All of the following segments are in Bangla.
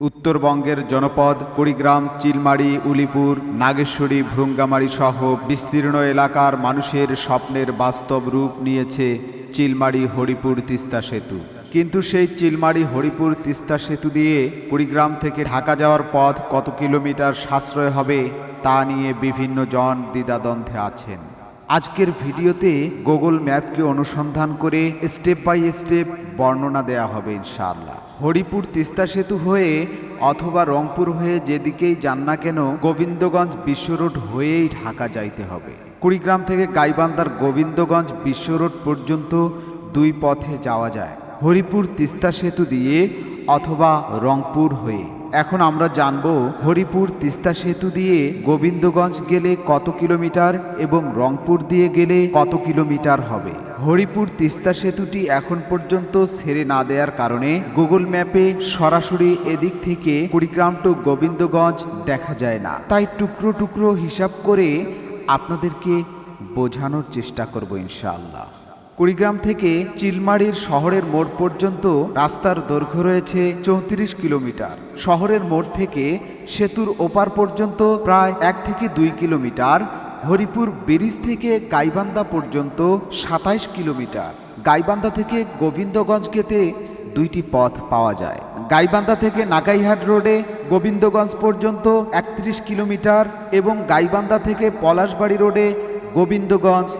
উত্তরবঙ্গের জনপদ, কুড়িগ্রাম, চিলমারি, উলিপুর, নাগেশ্বরী, ভ্রুঙ্গামারি সহ বিস্তীর্ণ এলাকার মানুষের স্বপ্নের বাস্তব রূপ নিয়েছে চিলমারি হরিপুর তিস্তা সেতু। কিন্তু সেই চিলমারি হরিপুর তিস্তা সেতু দিয়ে কুড়িগ্রাম থেকে ঢাকা যাওয়ার পথ কত কিলোমিটার সাশ্রয় হবে তা নিয়ে বিভিন্ন জন দ্বিধাদ্বন্দ্বে আছেন। আজকের ভিডিওতে গুগল ম্যাপকে অনুসন্ধান করে স্টেপ বাই স্টেপ বর্ণনা দেয়া হবে ইনশাআল্লাহ। হরিপুর তিস্তা সেতু হয়ে অথবা রংপুর হয়ে যেদিকেই যান না কেন গোবিন্দগঞ্জ বিশ্ব রোড হয়েই ঢাকা যাইতে হবে। কুড়িগ্রাম থেকে গাইবান্দার গোবিন্দগঞ্জ বিশ্ব রোড পর্যন্ত দুই পথে যাওয়া যায়। হরিপুর তিস্তা সেতু দিয়ে অথবা রংপুর হয়ে। এখন আমরা জানব হরিপুর তিস্তা সেতু দিয়ে গোবিন্দগঞ্জ গেলে কত কিলোমিটার এবং রংপুর দিয়ে গেলে কত কিলোমিটার হবে? হরিপুর তিস্তা সেতুটি এখন পর্যন্ত ছেড়ে না দেওয়ার কারণে গুগল ম্যাপে সরাসরি এদিক থেকে কুড়িগ্রাম টু গোবিন্দগঞ্জ দেখা যায় না। তাই টুকরো টুকরো হিসাব করে আপনাদেরকে বোঝানোর চেষ্টা করব ইনশাআল্লাহ। কুড়িগ্রাম থেকে চিলমারির শহরের মোড় পর্যন্ত রাস্তার দৈর্ঘ্য রয়েছে চৌত্রিশ কিলোমিটার। শহরের মোড় থেকে সেতুর ওপার পর্যন্ত প্রায় এক থেকে দুই কিলোমিটার। হরিপুর ব্রিজ থেকে গাইবান্ধা পর্যন্ত সাতাইশ কিলোমিটার। গাইবান্ধা থেকে গোবিন্দগঞ্জ গেতে দুইটি পথ পাওয়া যায়। গাইবান্ধা থেকে নাগাইহাট রোডে গোবিন্দগঞ্জ পর্যন্ত একত্রিশ কিলোমিটার এবং গাইবান্ধা থেকে পলাশবাড়ি রোডে গোবিন্দগঞ্জ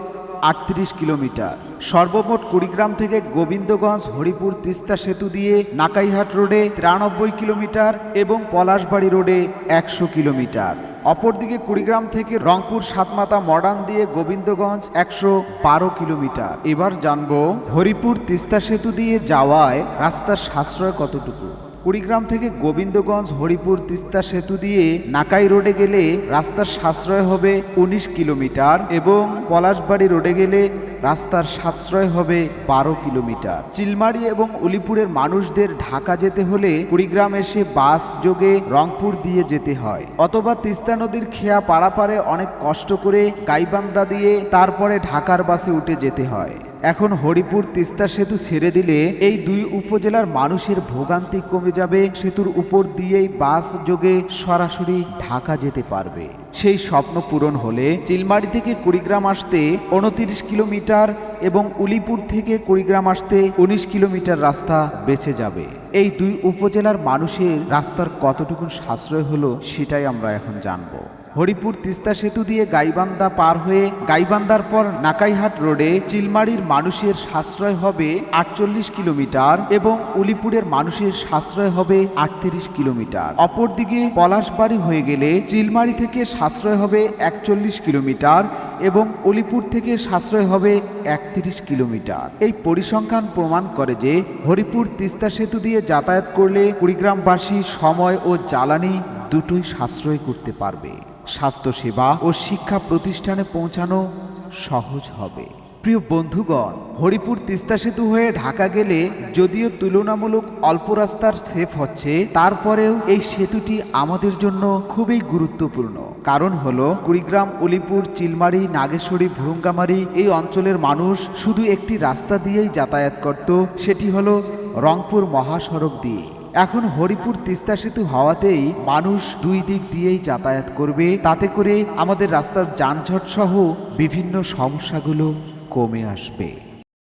আটত্রিশ কিলোমিটার। সর্বমোট কুড়িগ্রাম থেকে গোবিন্দগঞ্জ, হরিপুর, তিস্তা সেতু দিয়ে নাকাইহাট রোডে তিরানব্বই কিলোমিটার এবং পলাশবাড়ি রোডে একশো কিলোমিটার। অপরদিকে কুড়িগ্রাম থেকে রংপুর, সাতমাতা মডার্ন দিয়ে গোবিন্দগঞ্জ একশো বারো কিলোমিটার। এবার জানব হরিপুর, তিস্তা সেতু দিয়ে যাওয়ায় রাস্তার সাশ্রয় কতটুকু? কুড়িগ্রাম থেকে গোবিন্দগঞ্জ, হরিপুর, তিস্তা সেতু দিয়ে নাকাই রোডে গেলে রাস্তার সাশ্রয় হবে উনিশ কিলোমিটার এবং পলাশবাড়ি রোডে গেলে রাস্তার সাশ্রয় হবে বারো কিলোমিটার। চিলমারি এবং উলিপুরের মানুষদের ঢাকা যেতে হলে কুড়িগ্রাম এসে বাস যোগে রংপুর দিয়ে যেতে হয়। অথবা তিস্তা নদীর খেয়া পাড়াপাড়ে অনেক কষ্ট করে গাইবান্দা দিয়ে তারপরে ঢাকার বাসে উঠে যেতে হয়। এখন হরিপুর তিস্তা সেতু ছেড়ে দিলে এই দুই উপজেলার মানুষের ভোগান্তি কমে যাবে। সেতুর উপর দিয়েই বাস যোগে সরাসরি ঢাকা যেতে পারবে। সেই স্বপ্ন পূরণ হলে চিলমারি থেকে কুড়িগ্রাম আসতে উনতিরিশ কিলোমিটার এবং উলিপুর থেকে কুড়িগ্রাম আসতে উনিশ কিলোমিটার রাস্তা বেঁচে যাবে। এই দুই উপজেলার মানুষের রাস্তার কতটুকু সাশ্রয় হলো সেটাই আমরা এখন জানব। হরিপুর তিস্তা সেতু দিয়ে গাইবান্ধা পার হয়ে গাইবান্ধার পর নাকাইহাট রোডে চিলমারির মানুষের সাশ্রয় হবে আটচল্লিশ কিলোমিটার এবং উলিপুরের মানুষের সাশ্রয় হবে আটত্রিশ কিলোমিটার। অপরদিকে পলাশবাড়ি হয়ে গেলে চিলমারি থেকে সাশ্রয় হবে একচল্লিশ কিলোমিটার এবং অলিপুর থেকে সাশ্রয় হবে একত্রিশ কিলোমিটার। এই পরিসংখ্যান প্রমাণ করে যে হরিপুর তিস্তা সেতু দিয়ে যাতায়াত করলে কুড়িগ্রামবাসী সময় ও জ্বালানি দুটোই সাশ্রয় করতে পারবে। স্বাস্থ্যসেবা ও শিক্ষা প্রতিষ্ঠানে পৌঁছানো সহজ হবে। প্রিয় বন্ধুগণ, হরিপুর তিস্তা সেতু হয়ে ঢাকা গেলে যদিও তুলনামূলক অল্প রাস্তার সেফ হচ্ছে, তারপরেও এই সেতুটি আমাদের জন্য খুবই গুরুত্বপূর্ণ। কারণ হলো, কুড়িগ্রাম, উলিপুর, চিলমারি, নাগেশ্বরী, ভুরুঙ্গামারি এই অঞ্চলের মানুষ শুধু একটি রাস্তা দিয়েই যাতায়াত করত, সেটি হলো রংপুর মহাসড়ক দিয়ে। এখন হরিপুর তিস্তা সেতু হওয়াতেই মানুষ দুই দিক দিয়েই যাতায়াত করবে। তাতে করে আমাদের রাস্তার যানজট সহ বিভিন্ন সমস্যাগুলো কমে আসবে।